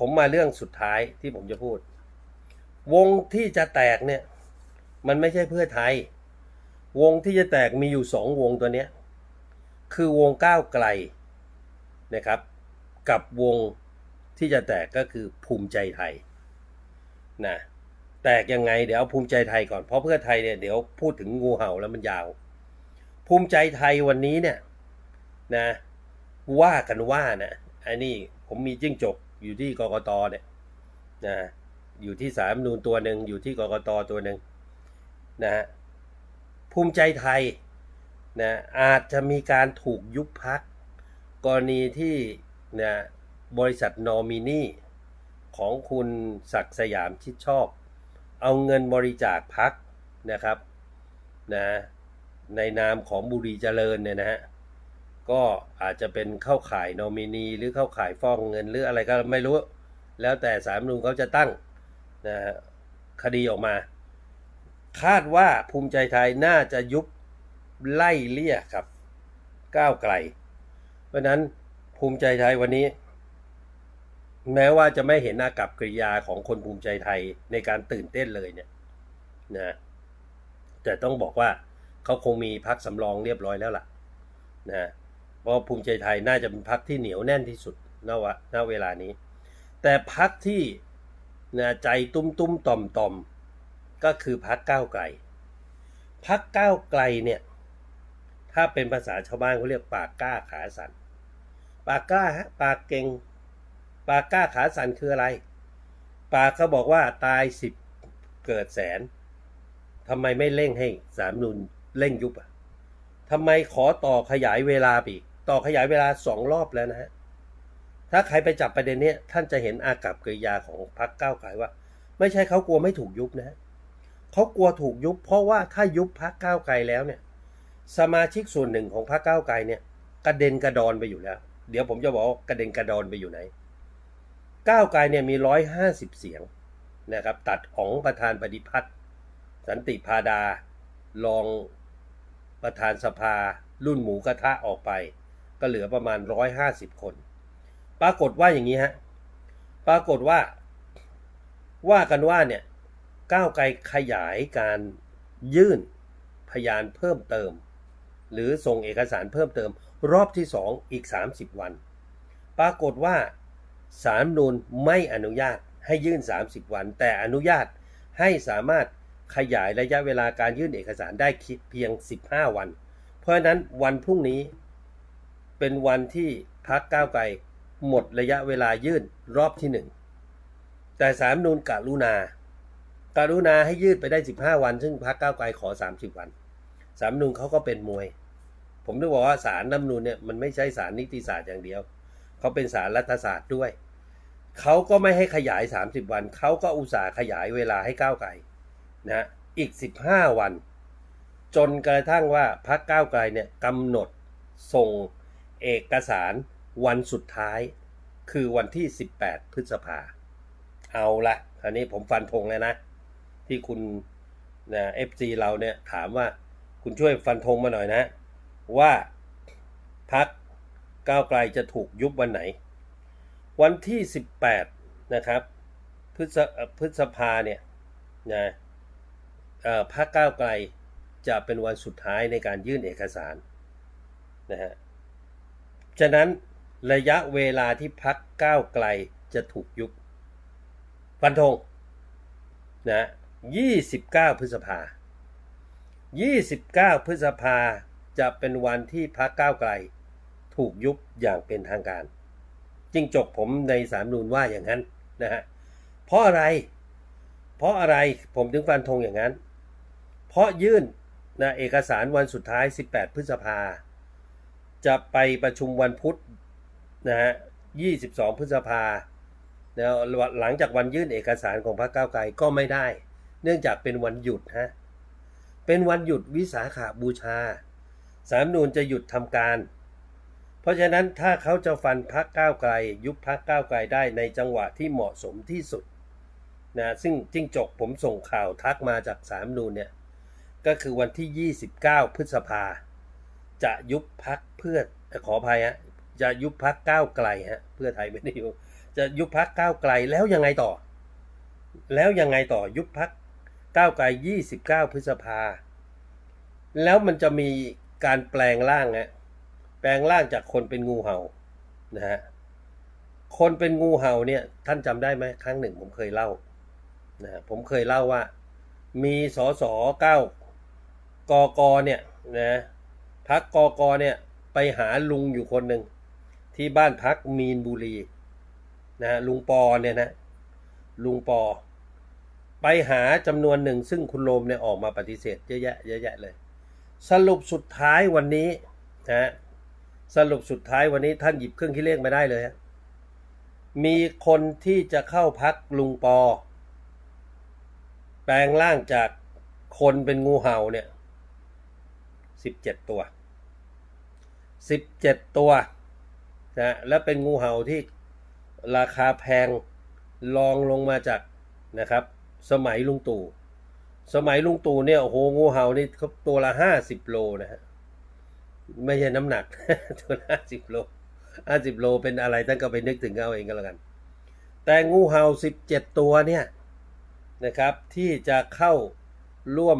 ผมมาเรื่องสุดท้ายที่ผมจะพูด วงที่จะแตกเนี่ย มันไม่ใช่เพื่อไทย วงที่จะแตกมีอยู่สองวงตัวเนี้ย คือวงก้าวไกลนะครับ กับวงที่จะแตกก็คือภูมิใจไทยนะแตกยังไงเดี๋ยวเอาภูมิใจไทยก่อนเพราะเพื่อไทยเนี่ยเดี๋ยวพูดถึงงูเห่าแล้วมันยาว ภูมิใจไทยวันนี้เนี่ยนะว่ากันว่านะอันนี้ผมมีจิ้งจก อยู่ที่กกตเนี่ยนะอยู่ที่สามนูนตัวหนึ่งอยู่ที่กกตตัวหนึ่งนะฮะภูมิใจไทยนะอาจจะมีการถูกยุบพักกรณีที่นะบริษัทนอมินีของคุณศักดิ์สยามชิดชอบ เอาเงินบริจาคพักนะครับนะในนามของบุรีเจริญเนี่ยนะฮะ ก็อาจจะเป็นเข้าข่ายนอมินีหรือเข้าข่ายฟ้องเงินหรืออะไรก็ไม่รู้ แล้วแต่สารรัฐธรรมนูญเขาจะตั้งนะคดีออกมา คาดว่าภูมิใจไทยน่าจะยุบไล่เลี่ยครับ ก้าวไกล เพราะฉะนั้นภูมิใจไทยวันนี้ แม้ว่าจะไม่เห็นอากับกริยาของคนภูมิใจไทยในการตื่นเต้นเลยเนี่ยนะแต่ต้องบอกว่าเขาคงมีพักสำรองเรียบร้อยแล้วล่ะนะ เพราะภูมิใจไทยน่าจะเป็นพักที่เหนียวแน่นที่สุดณวะณเวลานี้ แต่พักที่นะใจตุ้มตุ้มต่อมต่อมก็คือพักก้าวไกลพักก้าวไกลเนี่ยถ้าเป็นภาษาชาวบ้านเขาเรียกปากกล้าขาสันปากกล้าฮะปากเก่ง ปากกล้าขาสันคืออะไร ปากเขาบอกว่าตายสิบเกิดแสนทำไมไม่เร่งให้สามนุนเร่งยุบอะทำไมขอต่อขยายเวลาอีก ต่อขยายเวลาสองรอบแล้วนะฮะถ้าใครไปจับประเด็นนี้ท่านจะเห็นอากับกริยาของพรรคก้าวไกลว่า ไม่ใช่เขากลัวไม่ถูกยุบนะฮะเขากลัวถูกยุบ เพราะว่าถ้ายุบพรรคก้าวไกลแล้วเนี่ย สมาชิกส่วนหนึ่งของพรรคก้าวไกลเนี่ย กระเด็นกระดอนไปอยู่แล้ว เดี๋ยวผมจะบอกกระเด็นกระดอนไปอยู่ไหนก้าวไกลเนี่ยมีร้อยห้าสิบเสียงนะครับ ตัดของประธานปฏิพัฒน์สันติพาดารองประธานสภา รุ่นหมูกระทะออกไป ก็เหลือประมาณร้อยห้าสิบคน ปรากฏว่าอย่างนี้ฮะ ปรากฏว่า ว่ากันว่าเนี่ย ก้าวไกลขยายการยื่นพยานเพิ่มเติม หรือส่งเอกสารเพิ่มเติม รอบที่สองอีก 30 วัน ปรากฏว่าสารรัฐธรรมนูญไม่อนุญาตให้ยื่น 30 วัน แต่อนุญาตให้สามารถขยายระยะเวลาการยื่นเอกสารได้เพียง 15 วัน เพราะฉะนั้นวันพรุ่งนี้ เป็นวันที่พักก้าวไกลหมดระยะเวลายื่นรอบที่หนึ่งแต่สารรัฐธรรมนูญกรุณาการุณาให้ยืดไปได้ 15 วัน ซึ่งพักก้าวไกลขอ 30 วันสารรัฐธรรมนูญเขาก็เป็นมวย ผมต้องบอกว่าสารรัฐนูญเนี่ยมันไม่ใช่สารนิติศาสตร์อย่างเดียว เขาเป็นสารรัฐศาสตร์ด้วย เขาก็ไม่ให้ขยาย 30 วัน เขาก็อุตส่าห์ขยายเวลาให้ก้าวไกลนะอีก 15 วัน จนกระทั่งว่าพรรคก้าวไกลเนี่ยกำหนดส่ง เอกสารวันสุดท้าย คือวันที่ 18 พฤษภา เอาละคราวนี้ผมฟันธงแล้วนะ ที่คุณนะเอฟซีเราเนี่ยถามว่าคุณช่วยฟันธงมาหน่อยนะ ว่าพักก้าวไกลจะถูกยุบวันไหน วันที่ 18 นะครับพฤษพฤษภาเนี่ยนะพรรคก้าวไกลจะเป็นวันสุดท้ายในการยื่นเอกสารนะฮะ ฉะนั้นระยะเวลาที่พักก้าวไกลจะถูกยุบฟันธงนะ29 พฤษภา 29 พฤษภาจะเป็นวันที่พักก้าวไกล ถูกยุบอย่างเป็นทางการจริงจกผมในสามนูนว่าอย่างนั้นนะฮะเพราะอะไร เพราะอะไรผมถึงฟันธงอย่างนั้น เพราะยื่นนะเอกสารวันสุดท้าย 18 พฤษภา จะไปประชุมวันพุธนะฮะ 22 พฤษภาแล้วหลังจากวันยื่นเอกสารของพรรคก้าวไกลก็ไม่ได้ เนื่องจากเป็นวันหยุดฮะ เป็นวันหยุดวิสาขาบูชา สามนูนจะหยุดทำการ เพราะฉะนั้นถ้าเขาจะฟันพักก้าวไกล ยุบพักก้าวไกลได้ในจังหวะที่เหมาะสมที่สุดนะซึ่งจิ้งจกผมส่งข่าวทักมาจากสามนูนเนี่ย ก็คือวันที่ 29 พฤษภาจะยุบพัก เพื่อขออภัยฮะจะยุบพักก้าวไกลฮะเพื่อไทยไม่ได้ยุบจะยุบพักก้าวไกลแล้วยังไงต่อ แล้วยังไงต่อยุบพักก้าวไกล 29 พฤษภา แล้วมันจะมีการแปลงร่างฮะแปลงร่างจากคนเป็นงูเห่านะฮะคนเป็นงูเห่าเนี่ยท่านจำได้ไหมครั้งหนึ่งผมเคยเล่านะผมเคยเล่าว่า มีสสเก้ากกเนี่ยนะพักกกเนี่ย ไปหาลุงอยู่คนหนึ่ง ที่บ้านพักมีนบุรีนะฮะลุงปอเนี่ยนะ ลุงปอ ไปหาจำนวนหนึ่ง ซึ่งคุณโรมเนี่ยออกมาปฏิเสธเยอะแยะเยอะแยะเลย สรุปสุดท้ายวันนี้นะฮะสรุปสุดท้ายวันนี้ท่านหยิบเครื่องคิดเลขมาได้เลยฮะมีคนที่จะเข้าพักลุงปอ แปลงร่างจากคนเป็นงูเห่าเนี่ยสิบเจ็ดตัว สิบเจ็ดตัวนะและเป็นงูเห่าที่ราคาแพงลองลงมาจากนะครับ สมัยลุงตู่สมัยลุงตู่เนี่ยโอ้โหงูเห่านี่เขาตัวละห้าสิบโลนะฮะไม่ใช่น้ำหนักตัวละห้าสิบโลห้าสิบโลเป็นอะไรท่านก็ไปนึกถึงเอาเองก็แล้วกัน แต่งูเห่าสิบเจ็ดตัวเนี่ยนะครับ ที่จะเข้าร่วม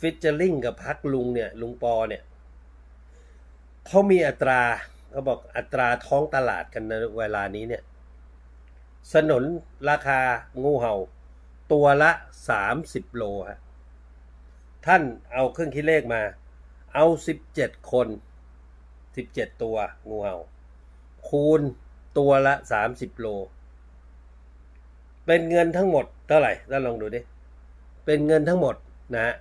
ฟิชเจอร์ลิงกับพักลุงเนี่ยลุงปอเนี่ย เขามีอัตราเขาบอกอัตราท้องตลาดกันในเวลานี้เนี่ย สนนราคางูเห่า ตัวละสามสิบโลฮะท่านเอาเครื่องคิดเลขมา เอาสิบเจ็ดคนสิบเจ็ดตัวงูเห่า คูณตัวละสามสิบโล เป็นเงินทั้งหมดเท่าไหร่ท่านลองดูดิ เป็นเงินทั้งหมดนะฮะ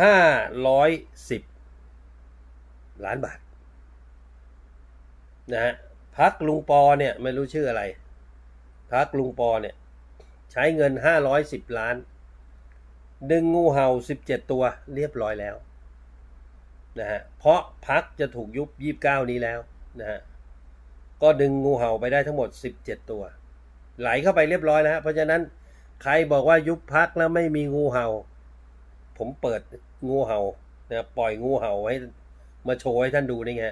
ห้าร้อยสิบ ล้านบาทนะฮะพักลุงปอเนี่ยไม่รู้ชื่ออะไรพักลุงปอเนี่ยใช้เงินห้าร้อยสิบล้าน ดึงงูเห่าสิบเจ็ดตัวเรียบร้อยแล้วนะฮะเพราะพักจะถูกยุบยี่บเก้านี้แล้วนะฮะก็ดึงงูเห่าไปได้ทั้งหมดสิบเจ็ดตัว ไหลเข้าไปเรียบร้อยแล้ว เพราะฉะนั้นใครบอกว่ายุบพักแล้วไม่มีงูเห่า ผมเปิดงูเห่านะปล่อยงูเห่าให้ มาโชว์ให้ท่านดูนี่ไง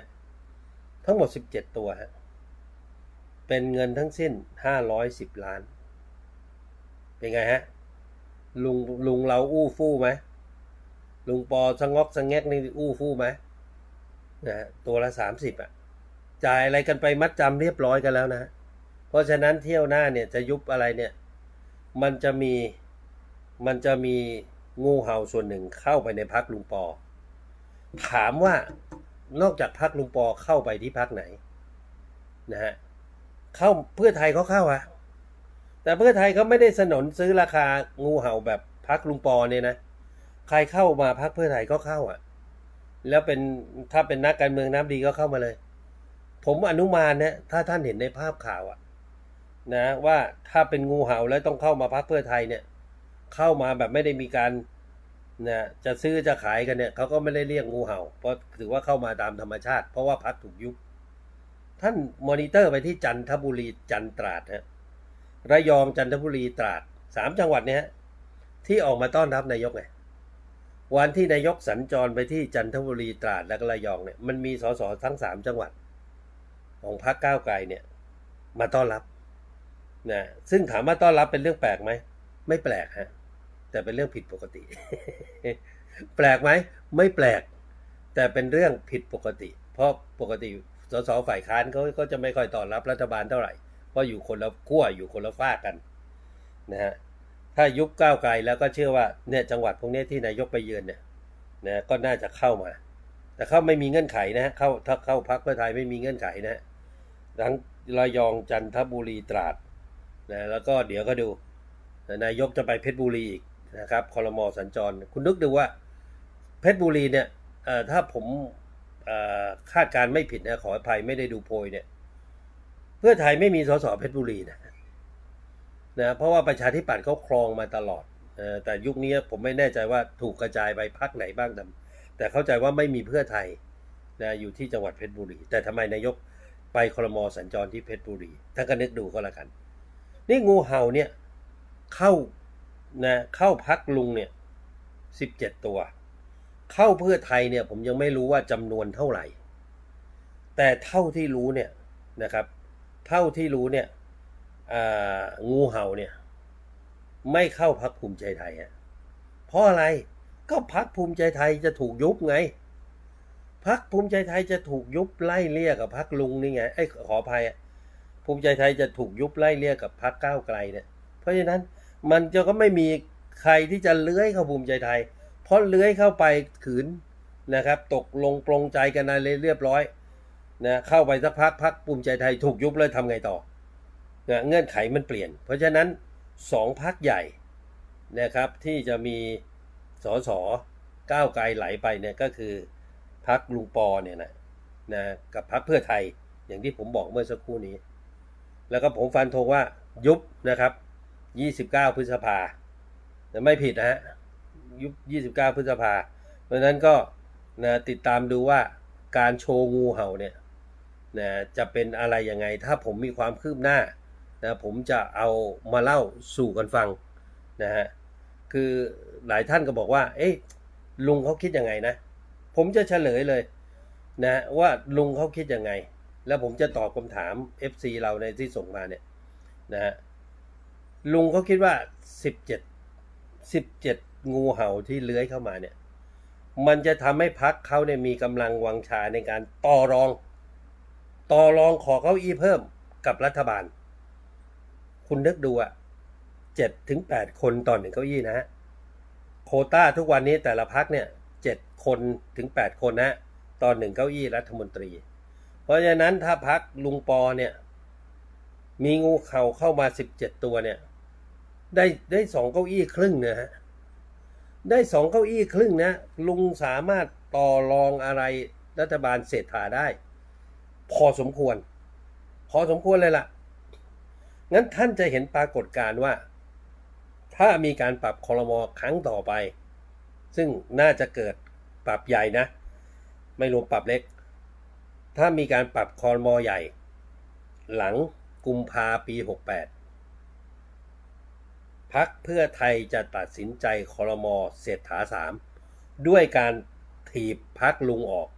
ทั้งหมดสิบเจ็ดตัวฮะเป็นเงินทั้งสิ้นห้าร้อยสิบล้าน เป็นไงฮะ ลุงลุงเราอู้ฟู่ไหมลุงปอสงอกสงแงกนี่อู้ฟู่ไหมนะฮะตัวละสามสิบอะ จ่ายอะไรกันไปมัดจำเรียบร้อยกันแล้วนะ เพราะฉะนั้นเที่ยวหน้าเนี่ยจะยุบอะไรเนี่ย มันจะมีมันจะมีงูเห่าส่วนหนึ่งเข้าไปในพักลุงปอ ถามว่านอกจากพักลุงปอเข้าไปที่พักไหนนะฮะเข้าเพื่อไทยเขาเข้าอะแต่เพื่อไทยเขาไม่ได้สนนซื้อราคางูเห่าแบบพักลุงปอเนี่ยนะใครเข้ามาพักเพื่อไทยก็เข้าอะแล้วเป็นถ้าเป็นนักการเมืองน้ำดีก็เข้ามาเลย ผมอนุมานนะถ้าท่านเห็นในภาพข่าวอะนะว่าถ้าเป็นงูเห่าแล้วต้องเข้ามาพักเพื่อไทยเนี่ย เข้ามาแบบไม่ได้มีการ นะจะซื้อจะขายกันเนี่ยเขาก็ไม่ได้เรียกงูเห่า เพราะถือว่าเข้ามาตามธรรมชาติ เพราะว่าพักถูกยุบท่านมอนิเตอร์ไปที่จันทบุรีจันตราดฮะระยองจันทบุรีตราดสามจังหวัดเนี้ยที่ออกมาต้อนรับนายกไงวันที่นายกสัญจรไปที่จันทบุรีตราดและระยองเนี่ยมันมีสสทั้งสามจังหวัด ของพรรคก้าวไกลเนี่ยมาต้อนรับนะซึ่งถามว่าต้อนรับเป็นเรื่องแปลกไหมไม่แปลกฮะ แต่เป็นเรื่องผิดปกติ แปลกไหมไม่แปลก แต่เป็นเรื่องผิดปกติ เพราะปกติสสฝ่ายค้านเขาก็จะไม่ค่อยต้อนรับรัฐบาลเท่าไหร่เพราะอยู่คนละขั้วอยู่คนละฝ้ากันนะฮะถ้ายุบก้าวไกลแล้วก็เชื่อว่าเนี่ยจังหวัดพวกนี้ที่นายกไปเยือนเนี่ยนะก็น่าจะเข้ามา แต่เข้าไม่มีเงื่อนไขนะฮะเข้าถ้าเข้าพักเพื่อไทยไม่มีเงื่อนไขนะฮะทั้งระยองจันทบุรีตราดนะแล้วก็เดี๋ยวก็ดูนายกจะไปเพชรบุรีอีก นะครับคอรมอสัญจร คุณนึกดูว่า เพชรบุรีเนี่ยถ้าผมคาดการไม่ผิดนะขออภัยไม่ได้ดูโพยเนี่ย เพื่อไทยไม่มีสสเพชรบุรีนะนะเพราะว่าประชาธิปัตย์เขาครองมาตลอดแต่ยุคนี้ผมไม่แน่ใจว่าถูกกระจายไปพักไหนบ้างแต่แต่เข้าใจว่าไม่มีเพื่อไทยนะอยู่ที่จังหวัดเพชรบุรี แต่ทำไมนายกไปคอรมอสัญจรที่เพชรบุรีท่านก็นึกดูก็แล้วกัน นี่งูเห่าเนี่ยเข้า นะเข้าพักลุงเนี่ยสิบเจ็ดตัว เข้าเพื่อไทยเนี่ย ผมยังไม่รู้ว่าจำนวนเท่าไหร่ แต่เท่าที่รู้เนี่ยนะครับ เท่าที่รู้เนี่ยงูเห่าเนี่ย ไม่เข้าพักภูมิใจไทยฮะเพราะอะไรก็พักภูมิใจไทยจะถูกยุบไงพักภูมิใจไทยจะถูกยุบไล่เลี่ยกับพักลุงนี่ไงไอ้ขออภัยภูมิใจไทยจะถูกยุบไล่เลี่ยกับพักก้าวไกลเนี่ยเพราะฉะนั้น มันจะก็ไม่มีใครที่จะเลื้อยเข้าภูมิใจไทย เพราะเลื้อยเข้าไปขืนนะครับ ตกลงปรงใจกันอะไรเรียบร้อยนะเข้าไปสักพักพักภูมิใจไทยถูกยุบเลยทำไงต่อนะเงื่อนไขมันเปลี่ยน เพราะฉะนั้นสองพักใหญ่นะครับที่จะมีสสก้าวไกลไหลไปเนี่ยก็คือพักลุงปอเนี่ยนะนะกับพักเพื่อไทยอย่างที่ผมบอกเมื่อสักครู่นี้ แล้วก็ผมฟันธงว่ายุบนะครับ 29พฤษภาแต่ไม่ผิดนะฮะยุบ29พฤษภา เพราะฉะนั้นก็นะติดตามดูว่าการโชว์งูเห่าเนี่ยนะจะเป็นอะไรยังไง ถ้าผมมีความคืบหน้านะผมจะเอามาเล่าสู่กันฟังนะฮะคือหลายท่านก็บอกว่า เอ๊ะลุงเขาคิดยังไงนะ ผมจะเฉลยเลยนะว่าลุงเขาคิดยังไง แล้วผมจะตอบคำถาม FC เราในที่ส่งมาเนี่ยนะฮะ ลุงเขาคิดว่า17 17งูเห่าที่เลื้อยเข้ามาเนี่ย มันจะทำให้พักเขาเนี่ยมีกำลังวังชาในการต่อรอง ต่อรองขอเก้าอี้เพิ่มกับรัฐบาล คุณนึกดูอะเจ็ดถึงแปดคนต่อหนึ่งเก้าอี้นะฮะโคต้าทุกวันนี้แต่ละพักเนี่ยเจ็ดคนถึงแปดคนนะต่อหนึ่งเก้าอี้รัฐมนตรี เพราะฉะนั้นถ้าพักลุงปอเนี่ย มีงูเข่าเข้ามาสิบเจ็ดตัวเนี่ย ได้ได้สองเก้าอี้ครึ่งนะฮะได้สองเก้าอี้ครึ่งนะ ลุงสามารถต่อรองอะไรรัฐบาลเศรษฐาได้ พอสมควร พอสมควรเลยล่ะ งั้นท่านจะเห็นปรากฏการณ์ว่า ถ้ามีการปรับคอรมอครั้งต่อไป ซึ่งน่าจะเกิดปรับใหญ่นะ ไม่รวมปรับเล็ก ถ้ามีการปรับคอรมอใหญ่ หลังกุมภาปี 68 พักเพื่อไทยจะตัดสินใจคอรมอเศรษฐาสามด้วยการถีบพักลุงออก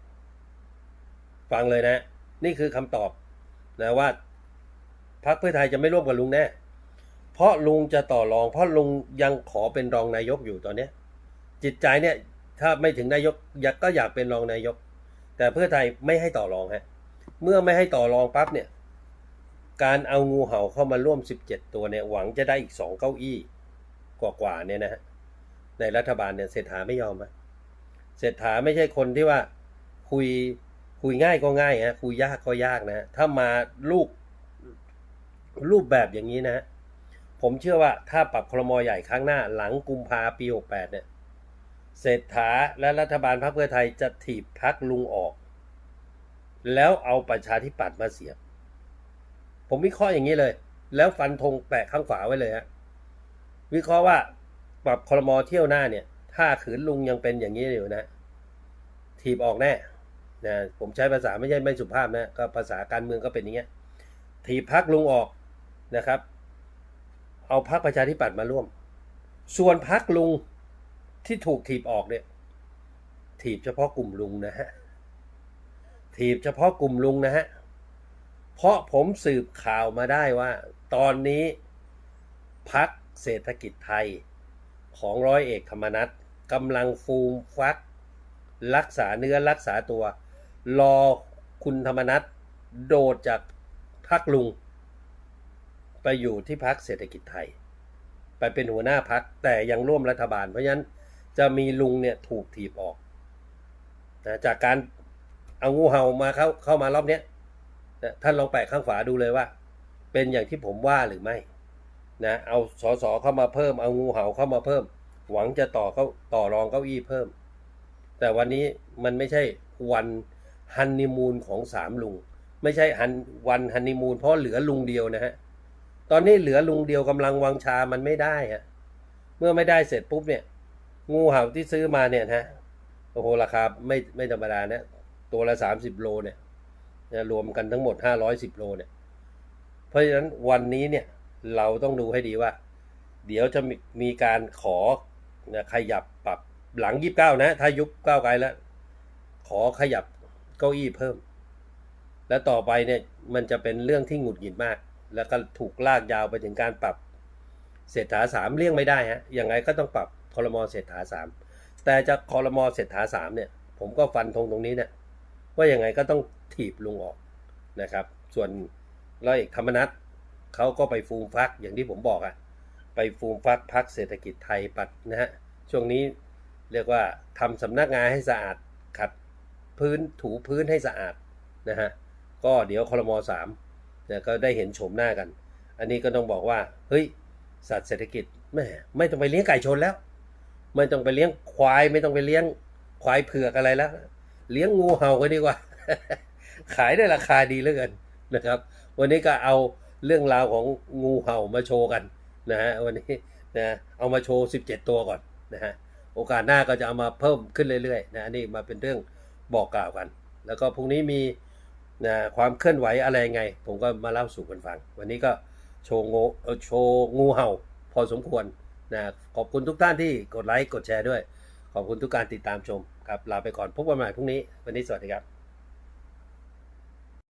ฟังเลยนะ นี่คือคำตอบนะว่าพักเพื่อไทยจะไม่ร่วมกับลุงแน่เพราะลุงจะต่อรอง เพราะลุงยังขอเป็นรองนายกอยู่ตอนนี้จิตใจเนี่ยถ้าไม่ถึงนายกอยากก็อยากเป็นรองนายก แต่เพื่อไทยไม่ให้ต่อรองฮะเมื่อไม่ให้ต่อรองปั๊บเนี่ย การเอางูเห่าเข้ามาร่วม 17 ตัวเนี่ยหวังจะได้อีก 2 เก้าอี้กว่าๆเนี่ยนะฮะในรัฐบาลเนี่ยเศรษฐาไม่ยอมอะเศรษฐาไม่ใช่คนที่ว่าคุยคุยง่ายก็ง่ายฮะคุยยากก็ยากนะถ้ามาลูกรูปแบบอย่างนี้นะฮะผมเชื่อว่าถ้าปรับครมอใหญ่ครั้งหน้าหลังกุมภาปี 68 เนี่ยเศรษฐาและรัฐบาลพรรคเพื่อไทยจะถีบพักลุงออก แล้วเอาประชาธิปัตย์มาเสียบ ผมวิเคราะห์อย่างนี้เลย แล้วฟันธงแปะข้างฝาไว้เลยฮะวิเคราะห์ว่าปรับคอรมอเที่ยวหน้าเนี่ย ถ้าขืนลุงยังเป็นอย่างนี้อยู่นะถีบออกแน่นะผมใช้ภาษาไม่ใช่ไม่สุภาพนะก็ภาษาการเมืองก็เป็นอย่างเงี้ยถีบพักลุงออกนะครับ เอาพักประชาธิปัตย์มาร่วม ส่วนพักลุงที่ถูกถีบออกเนี่ย ถีบเฉพาะกลุ่มลุงนะฮะถีบเฉพาะกลุ่มลุงนะฮะ เพราะผมสืบข่าวมาได้ว่า ตอนนี้พักเศรษฐกิจไทยของร้อยเอกธรรมนัฐกำลังฟูมฟัก รักษาเนื้อรักษาตัว รอคุณธรรมนัฐโดดจากพักลุง ไปอยู่ที่พักเศรษฐกิจไทย ไปเป็นหัวหน้าพักแต่ยังร่วมรัฐบาล เพราะฉะนั้นจะมีลุงเนี่ยถูกถีบออกนะจากการเอางูเห่ามาเข้าเข้ามารอบเนี้ย นะท่านลองแปะข้างฝาดูเลยว่า เป็นอย่างที่ผมว่าหรือไม่นะเอาสอสอเข้ามาเพิ่มเอางูเห่าเข้ามาเพิ่ม หวังจะต่อเขาต่อรองเก้าอี้เพิ่ม แต่วันนี้มันไม่ใช่วันฮันนีมูนของสามลุง ไม่ใช่ฮันวันฮันนีมูนเพราะเหลือลุงเดียวนะฮะตอนนี้เหลือลุงเดียวกำลังวังชามันไม่ได้ฮะเมื่อไม่ได้เสร็จปุ๊บเนี่ย งูเห่าที่ซื้อมาเนี่ยนะโอ้โหราคาไม่ไม่ธรรมดานะตัวละสามสิบโลเนี่ย นะรวมกันทั้งหมดห้าร้อยสิบโลเนี่ย เพราะฉะนั้นวันนี้เนี่ยเราต้องดูให้ดีว่า เดี๋ยวจะมีมการขอนะขยับปรับหลังยี่สิบเก้านะ ถ้ายุบเก้าวไกลแล้ว ขอขยับเก้าอี้เพิ่ม แล้วต่อไปเนี่ยมันจะเป็นเรื่องที่หงุดหงิดมาก แล้วก็ถูกลากยาวไปถึงการปรับเศรษฐาสามเลี่ยงไม่ได้ฮะยังไงก็ต้องปรับคอรมอเศรษฐาสามแต่จะคอรมอเศรษฐาสามเนี่ย ผมก็ฟันธงตรงนี้เนี่ยว่ายังไงก็ต้อง ถีบลุงออกนะครับ ส่วนร้อยเอกธรรมนัฐเขาก็ไปฟูมฟักอย่างที่ผมบอกอะไปฟูมฟักพักเศรษฐกิจไทยปัดนะฮะช่วงนี้เรียกว่าทำสำนักงานให้สะอาดขัดพื้นถูพื้นให้สะอาดนะฮะก็เดี๋ยวคอรมอสามเนี่ยก็ได้เห็นโฉมหน้ากัน อันนี้ก็ต้องบอกว่าเฮ้ยสัตว์เศรษฐกิจแม่ไม่ต้องไปเลี้ยงไก่ชนแล้ว ไม่ต้องไปเลี้ยงควายไม่ต้องไปเลี้ยงควายเผือกอะไรแล้ว เลี้ยงงูเห่ากันดีกว่า ขายได้ราคาดีเหลือเกินนะครับ วันนี้ก็เอาเรื่องราวของงูเห่ามาโชว์กันนะฮะวันนี้นะเอามาโชว์ 17 ตัวก่อนนะฮะโอกาสหน้าก็จะเอามาเพิ่มขึ้นเรื่อยๆนะนนี้มาเป็นเรื่องบอกกล่าวกัน แล้วก็พรุ่งนี้มีนะความเคลื่อนไหวอะไรไง ผมก็มาเล่าสู่กันฟัง วันนี้ก็โชว์งูเออโชว์งูเห่าพอสมควรนะขอบคุณทุกท่านที่กดไลค์กดแชร์ด้วย ขอบคุณทุกการติดตามชมครับลาไปก่อนพบกันใหม่พรุ่งนี้ วันนี้สวัสดีครับ